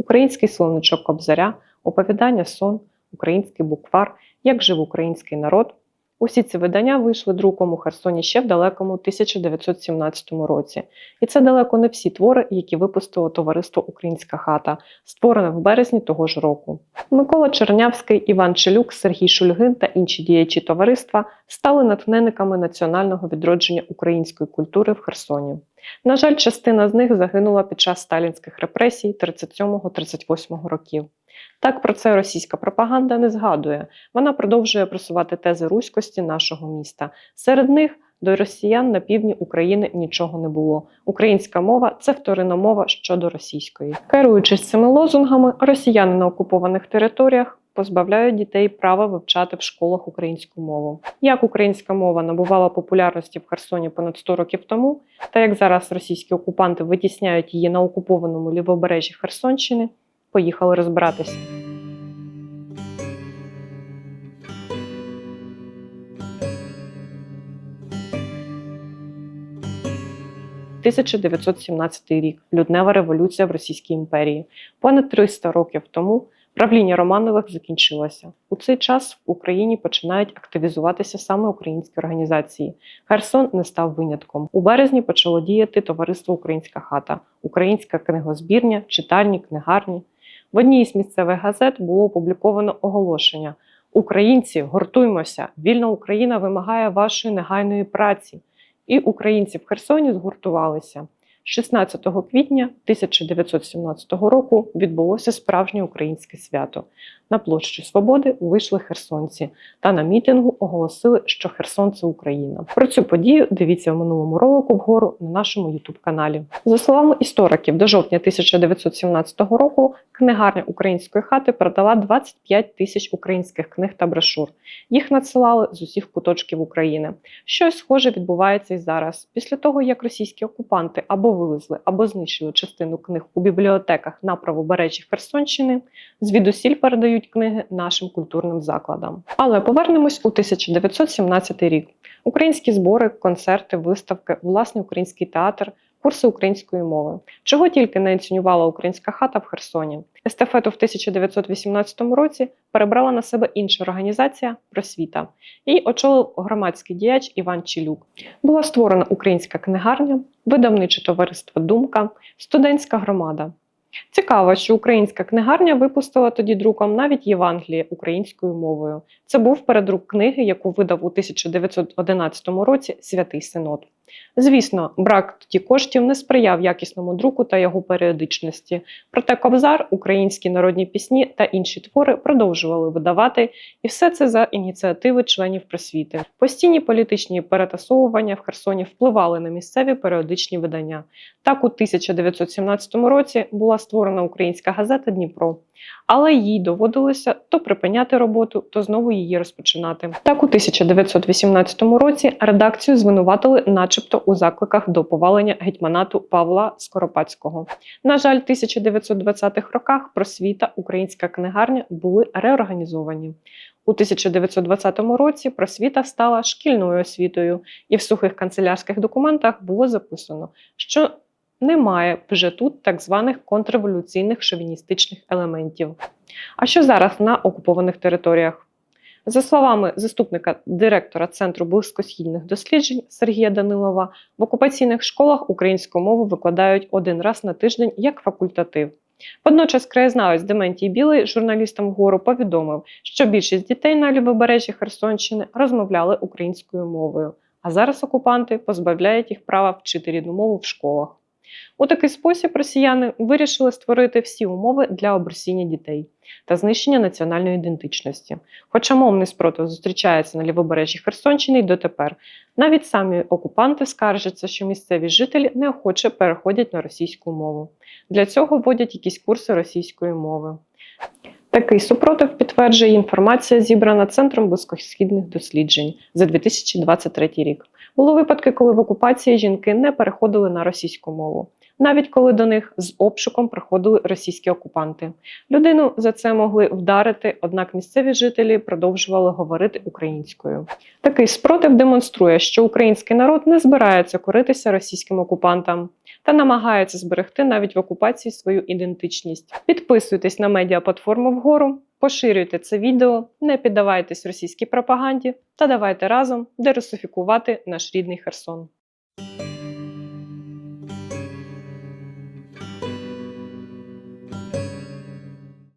український словничок Кобзаря, оповідання сон, український буквар, як жив український народ. Усі ці видання вийшли друком у Херсоні ще в далекому 1917 році. І це далеко не всі твори, які випустило товариство Українська хата, створене в березні того ж року. Микола Чернявський, Іван Челюк, Сергій Шульгин та інші діячі товариства стали натхненниками національного відродження української культури в Херсоні. На жаль, частина з них загинула під час сталінських репресій 37-38 років. Так про це російська пропаганда не згадує. Вона продовжує просувати тези руськості нашого міста. Серед них до росіян на півдні України нічого не було. Українська мова це вторинна мова щодо російської. Керуючись цими лозунгами, росіяни на окупованих територіях позбавляють дітей права вивчати в школах українську мову. Як українська мова набувала популярності в Херсоні понад 100 років тому, та як зараз російські окупанти витісняють її на окупованому лівобережжі Херсонщини, поїхали розбиратися. – 1917 рік Люднева революція в Російській імперії. Понад 300 років тому правління Романових закінчилося. У цей час в Україні починають активізуватися саме українські організації. Херсон не став винятком. У березні почало діяти товариство Українська хата, українська книгозбірня, читальні, книгарні. В одній із місцевих газет було опубліковано оголошення: Українці, гуртуймося! Вільна Україна вимагає вашої негайної праці. І українці в Херсоні згуртувалися. 16 квітня 1917 року відбулося справжнє українське свято. На площі Свободи вийшли херсонці та на мітингу оголосили, що Херсон це Україна. Про цю подію дивіться в минулому ролику вгору на нашому Ютуб каналі. За словами істориків, до жовтня 1917 року книгарня української хати продала 25 тисяч українських книг та брошур. Їх надсилали з усіх куточків України. Щось схоже відбувається і зараз. Після того, як російські окупанти або вивезли, або знищили частину книг у бібліотеках на правобережжі Херсонщини, звідусіль передають книги нашим культурним закладам. Але повернемось у 1917 рік. Українські збори, концерти, виставки, власний український театр. Курси української мови, чого тільки не інсценювала українська хата в Херсоні. Естафету в 1918 році перебрала на себе інша організація просвіта. Її очолив громадський діяч Іван Чілюк. Була створена українська книгарня, видавниче товариство Думка, студентська громада. Цікаво, що українська книгарня випустила тоді друком навіть Євангеліє українською мовою. Це був передрук книги, яку видав у 1911 році Святий Синод. Звісно, брак тоді коштів не сприяв якісному друку та його періодичності. Проте Кобзар, українські народні пісні та інші твори продовжували видавати, і все це за ініціативи членів просвіти. Постійні політичні перетасовування в Херсоні впливали на місцеві періодичні видання. Так, у 1917 році була створена українська газета Дніпро. Але їй доводилося то припиняти роботу, то знову її розпочинати. Так, у 1918 році редакцію звинуватили, начебто, у закликах до повалення гетьманату Павла Скоропадського. На жаль, 1920-х роках просвіта українська книгарня були реорганізовані. У 1920 році просвіта стала шкільною освітою, і в сухих канцелярських документах було записано, що немає вже тут так званих контрреволюційних шовіністичних елементів. А що зараз на окупованих територіях? За словами заступника директора Центру близькосхідних досліджень Сергія Данилова, в окупаційних школах українську мову викладають один раз на тиждень як факультатив. Водночас краєзнавець Дементій Білий журналістам вгору повідомив, що більшість дітей на лівобережжі Херсонщини розмовляли українською мовою, а зараз окупанти позбавляють їх права вчити рідну мову в школах. У такий спосіб росіяни вирішили створити всі умови для обрусіння дітей та знищення національної ідентичності. Хоча мовний спротив зустрічається на лівобережжі Херсонщини й дотепер, навіть самі окупанти скаржаться, що місцеві жителі неохоче переходять на російську мову. Для цього вводять якісь курси російської мови. Такий супротив підтверджує інформація, зібрана Центром близькосхідних досліджень за 2023 рік. Були випадки, коли в окупації жінки не переходили на російську мову. Навіть коли до них з обшуком приходили російські окупанти. Людину за це могли вдарити, однак місцеві жителі продовжували говорити українською. Такий спротив демонструє, що український народ не збирається коритися російським окупантам та намагається зберегти навіть в окупації свою ідентичність. Підписуйтесь на медіаплатформу вгору, поширюйте це відео, не піддавайтесь російській пропаганді та давайте разом дерусифікувати наш рідний Херсон.